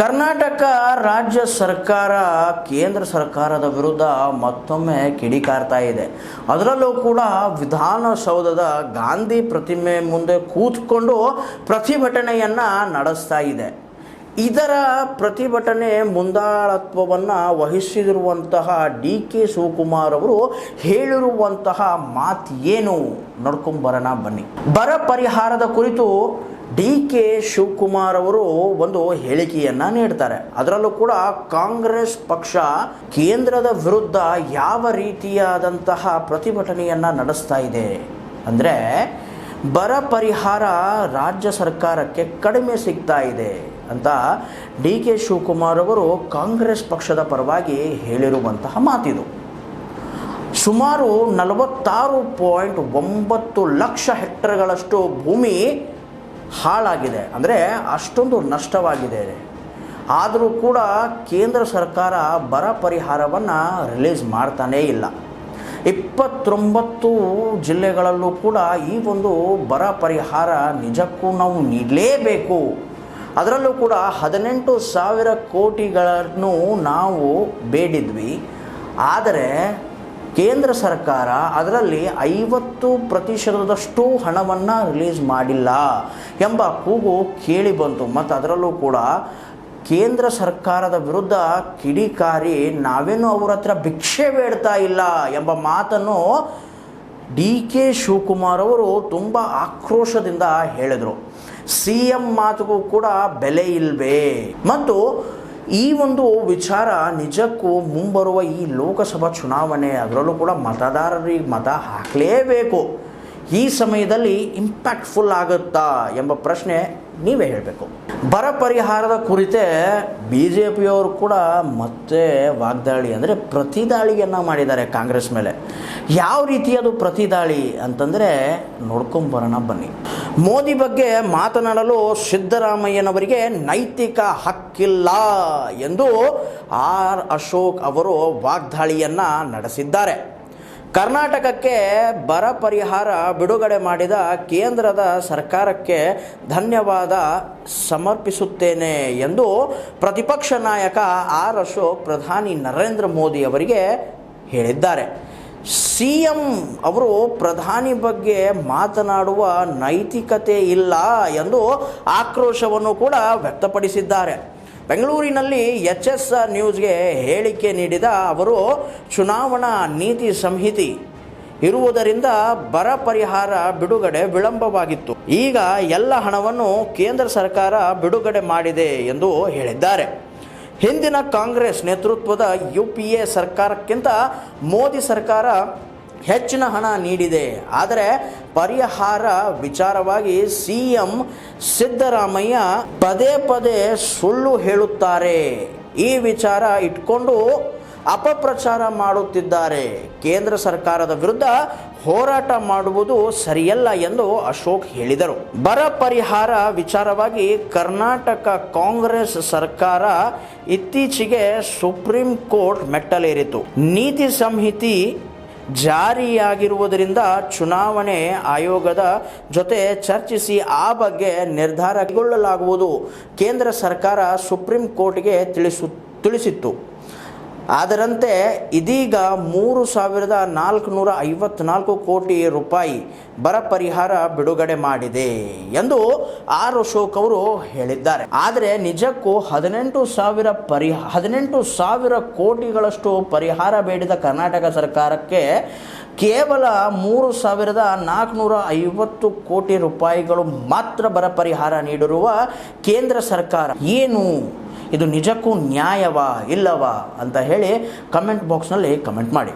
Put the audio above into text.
ಕರ್ನಾಟಕ ರಾಜ್ಯ ಸರ್ಕಾರ, ಕೇಂದ್ರ ಸರ್ಕಾರದ ವಿರುದ್ಧ ಮತ್ತೊಮ್ಮೆ ಕಿಡಿಕಾರ್ತಾ ಇದೆ. ಅದರಲ್ಲೂ ಕೂಡ ವಿಧಾನಸೌಧದ ಗಾಂಧಿ ಪ್ರತಿಮೆ ಮುಂದೆ ಕೂತ್ಕೊಂಡು ಪ್ರತಿಭಟನೆಯನ್ನು ನಡೆಸ್ತಾ ಇದೆ. ಇದರ ಪ್ರತಿಭಟನೆ ಮುಂದಾಳತ್ವವನ್ನು ವಹಿಸಿರುವಂತಹ ಡಿ ಕೆ ಶಿವಕುಮಾರ್ ಅವರು ಹೇಳಿರುವಂತಹ ಮಾತು ಏನು ನೋಡ್ಕೊಂಬರೋಣ ಬನ್ನಿ. ಬರ ಪರಿಹಾರದ ಕುರಿತು ಡಿ ಕೆ ಶಿವಕುಮಾರ್ ಅವರು ಒಂದು ಹೇಳಿಕೆಯನ್ನು ನೀಡ್ತಾರೆ. ಅದರಲ್ಲೂ ಕೂಡ ಕಾಂಗ್ರೆಸ್ ಪಕ್ಷ ಕೇಂದ್ರದ ವಿರುದ್ಧ ಯಾವ ರೀತಿಯಾದಂತಹ ಪ್ರತಿಭಟನೆಯನ್ನು ನಡೆಸ್ತಾ ಇದೆ ಅಂದರೆ ಬರ ಪರಿಹಾರ ರಾಜ್ಯ ಸರ್ಕಾರಕ್ಕೆ ಕಡಿಮೆ ಸಿಗ್ತಾ ಇದೆ ಅಂತ ಡಿ ಕೆ ಶಿವಕುಮಾರ್ ಅವರು ಕಾಂಗ್ರೆಸ್ ಪಕ್ಷದ ಪರವಾಗಿ ಹೇಳಿರುವಂತಹ ಮಾತಿದು. ಸುಮಾರು ನಲವತ್ತಾರು ಪಾಯಿಂಟ್ ಒಂಬತ್ತು ಲಕ್ಷ ಹೆಕ್ಟರ್ಗಳಷ್ಟು ಭೂಮಿ ಹಾಳಾಗಿದೆ. ಅಂದರೆ ಅಷ್ಟೊಂದು ನಷ್ಟವಾಗಿದೆ. ಆದರೂ ಕೂಡ ಕೇಂದ್ರ ಸರ್ಕಾರ ಬರ ಪರಿಹಾರವನ್ನು ರಿಲೀಸ್ ಮಾಡ್ತಾನೇ ಇಲ್ಲ. ಇಪ್ಪತ್ತೊಂಬತ್ತು ಜಿಲ್ಲೆಗಳಲ್ಲೂ ಕೂಡ ಈ ಒಂದು ಬರ ಪರಿಹಾರ ನಿಜಕ್ಕೂ ನಾವು ನೀಡಲೇಬೇಕು. ಅದರಲ್ಲೂ ಕೂಡ ಹದಿನೆಂಟು ಸಾವಿರ ಕೋಟಿಗಳನ್ನು ನಾವು ಬೇಡಿದ್ವಿ. ಆದರೆ ಕೇಂದ್ರ ಸರ್ಕಾರ ಅದರಲ್ಲಿ ಐವತ್ತು ಪ್ರತಿಶತದಷ್ಟು ಹಣವನ್ನು ರಿಲೀಸ್ ಮಾಡಿಲ್ಲ ಎಂಬ ಕೂಗು ಕೇಳಿ ಬಂತು. ಮತ್ತು ಅದರಲ್ಲೂ ಕೂಡ ಕೇಂದ್ರ ಸರ್ಕಾರದ ವಿರುದ್ಧ ಕಿಡಿಕಾರಿ ನಾವೇನು ಅವರ ಹತ್ರ ಭಿಕ್ಷೆ ಬೇಡ್ತಾ ಇಲ್ಲ ಎಂಬ ಮಾತನ್ನು ಡಿ ಕೆ ಶಿವಕುಮಾರ್ ಅವರು ತುಂಬ ಆಕ್ರೋಶದಿಂದ ಹೇಳಿದರು. ಸಿ ಎಂ ಮಾತುಗೂ ಕೂಡ ಬೆಲೆ ಇಲ್ವೇ. ಮತ್ತು ಈ ಒಂದು ವಿಚಾರ ನಿಜಕ್ಕೂ ಮುಂಬರುವ ಈ ಲೋಕಸಭಾ ಚುನಾವಣೆ ಅದರಲ್ಲೂ ಕೂಡ ಮತದಾರರಿಗೆ ಮತ ಹಾಕಲೇಬೇಕು. ಈ ಸಮಯದಲ್ಲಿ ಇಂಪ್ಯಾಕ್ಟ್ಫುಲ್ ಆಗುತ್ತಾ ಎಂಬ ಪ್ರಶ್ನೆ ನೀವೇ ಹೇಳಬೇಕು. ಬರ ಪರಿಹಾರದ ಕುರಿತೇ ಬಿ ಜೆ ಪಿಯವರು ಕೂಡ ಮತ್ತೆ ವಾಗ್ದಾಳಿ ಅಂದರೆ ಪ್ರತಿದಾಳಿಯನ್ನು ಮಾಡಿದ್ದಾರೆ ಕಾಂಗ್ರೆಸ್ ಮೇಲೆ. ಯಾವ ರೀತಿಯದು ಪ್ರತಿದಾಳಿ ಅಂತಂದರೆ ನೋಡ್ಕೊಂಬರೋಣ ಬನ್ನಿ. ಮೋದಿ ಬಗ್ಗೆ ಮಾತನಾಡಲು ಸಿದ್ದರಾಮಯ್ಯನವರಿಗೆ ನೈತಿಕ ಹಕ್ಕಿಲ್ಲ ಎಂದು ಆರ್ ಅಶೋಕ್ ಅವರು ವಾಗ್ದಾಳಿಯನ್ನು ನಡೆಸಿದ್ದಾರೆ. ಕರ್ನಾಟಕಕ್ಕೆ ಬರ ಪರಿಹಾರ ಬಿಡುಗಡೆ ಮಾಡಿದ ಕೇಂದ್ರದ ಸರ್ಕಾರಕ್ಕೆ ಧನ್ಯವಾದ ಸಮರ್ಪಿಸುತ್ತೇನೆ ಎಂದು ಪ್ರತಿಪಕ್ಷ ನಾಯಕ ಆರ್ ಅಶೋಕ್ ಪ್ರಧಾನಿ ನರೇಂದ್ರ ಮೋದಿ ಅವರಿಗೆ ಹೇಳಿದ್ದಾರೆ. ಸಿ ಎಂ ಅವರು ಪ್ರಧಾನಿ ಬಗ್ಗೆ ಮಾತನಾಡುವ ನೈತಿಕತೆ ಇಲ್ಲ ಎಂದು ಆಕ್ರೋಶವನ್ನು ಕೂಡ ವ್ಯಕ್ತಪಡಿಸಿದ್ದಾರೆ. ಬೆಂಗಳೂರಿನಲ್ಲಿ ಎಚ್ ಎಸ್ ನ್ಯೂಸ್ಗೆ ಹೇಳಿಕೆ ನೀಡಿದ ಅವರು, ಚುನಾವಣಾ ನೀತಿ ಸಂಹಿತೆ ಇರುವುದರಿಂದ ಬರ ಪರಿಹಾರ ಬಿಡುಗಡೆ ವಿಳಂಬವಾಗಿತ್ತು. ಈಗ ಎಲ್ಲ ಹಣವನ್ನು ಕೇಂದ್ರ ಸರ್ಕಾರ ಬಿಡುಗಡೆ ಮಾಡಿದೆ ಎಂದು ಹೇಳಿದ್ದಾರೆ. ಹಿಂದಿನ ಕಾಂಗ್ರೆಸ್ ನೇತೃತ್ವದ ಯು ಪಿ ಎ ಸರ್ಕಾರಕ್ಕಿಂತ ಮೋದಿ ಸರ್ಕಾರ ಹೆಚ್ಚಿನ ಹಣ ನೀಡಿದೆ. ಆದರೆ ಪರಿಹಾರ ವಿಚಾರವಾಗಿ ಸಿ ಎಂ ಸಿದ್ದರಾಮಯ್ಯ ಪದೇ ಪದೇ ಸುಳ್ಳು ಹೇಳುತ್ತಾರೆ. ಈ ವಿಚಾರ ಇಟ್ಕೊಂಡು ಅಪಪ್ರಚಾರ ಮಾಡುತ್ತಿದ್ದಾರೆ. ಕೇಂದ್ರ ಸರ್ಕಾರದ ವಿರುದ್ಧ ಹೋರಾಟ ಮಾಡುವುದು ಸರಿಯಲ್ಲ ಎಂದು ಅಶೋಕ್ ಹೇಳಿದರು. ಬರ ಪರಿಹಾರ ವಿಚಾರವಾಗಿ ಕರ್ನಾಟಕ ಕಾಂಗ್ರೆಸ್ ಸರ್ಕಾರ ಇತ್ತೀಚೆಗೆ ಸುಪ್ರೀಂ ಕೋರ್ಟ್ ಮೆಟ್ಟಲೇರಿತು ನೀತಿ ಸಂಹಿತೆ ಜಾರಿಯಾಗಿರುವುದರಿಂದ ಚುನಾವಣೆ ಆಯೋಗದ ಜೊತೆ ಚರ್ಚಿಸಿ ಆ ಬಗ್ಗೆ ನಿರ್ಧಾರ ಕೈಗೊಳ್ಳಲಾಗುವುದು. ಕೇಂದ್ರ ಸರ್ಕಾರ ಸುಪ್ರೀಂ ಕೋರ್ಟ್ಗೆ ತಿಳಿಸು, ತಿಳಿಸಿತ್ತು. ಅದರಂತೆ ಇದೀಗ ಮೂರು ಸಾವಿರದ ನಾಲ್ಕುನೂರ ಐವತ್ನಾಲ್ಕು ಕೋಟಿ ರೂಪಾಯಿ ಬರ ಪರಿಹಾರ ಬಿಡುಗಡೆ ಮಾಡಿದೆ ಎಂದು ಆರ್ ಅಶೋಕ್ ಅವರು ಹೇಳಿದ್ದಾರೆ. ಆದರೆ ನಿಜಕ್ಕೂ ಹದಿನೆಂಟು ಸಾವಿರ ಪರಿ, ಹದಿನೆಂಟು ಸಾವಿರ ಕೋಟಿಗಳಷ್ಟು ಪರಿಹಾರ ಬೇಡಿದ ಕರ್ನಾಟಕ ಸರ್ಕಾರಕ್ಕೆ ಕೇವಲ ಮೂರು ಸಾವಿರದ ನಾಲ್ಕುನೂರ ಐವತ್ತು ಕೋಟಿ ರೂಪಾಯಿಗಳು ಮಾತ್ರ ಬರ ಪರಿಹಾರ ನೀಡಿರುವ ಕೇಂದ್ರ ಸರ್ಕಾರ. ಏನು? ಇದು ನಿಜಕ್ಕೂ ನ್ಯಾಯವಾ ಇಲ್ಲವಾ ಅಂತ ಹೇಳಿ ಕಮೆಂಟ್ ಬಾಕ್ಸ್ನಲ್ಲಿ ಕಮೆಂಟ್ ಮಾಡಿ.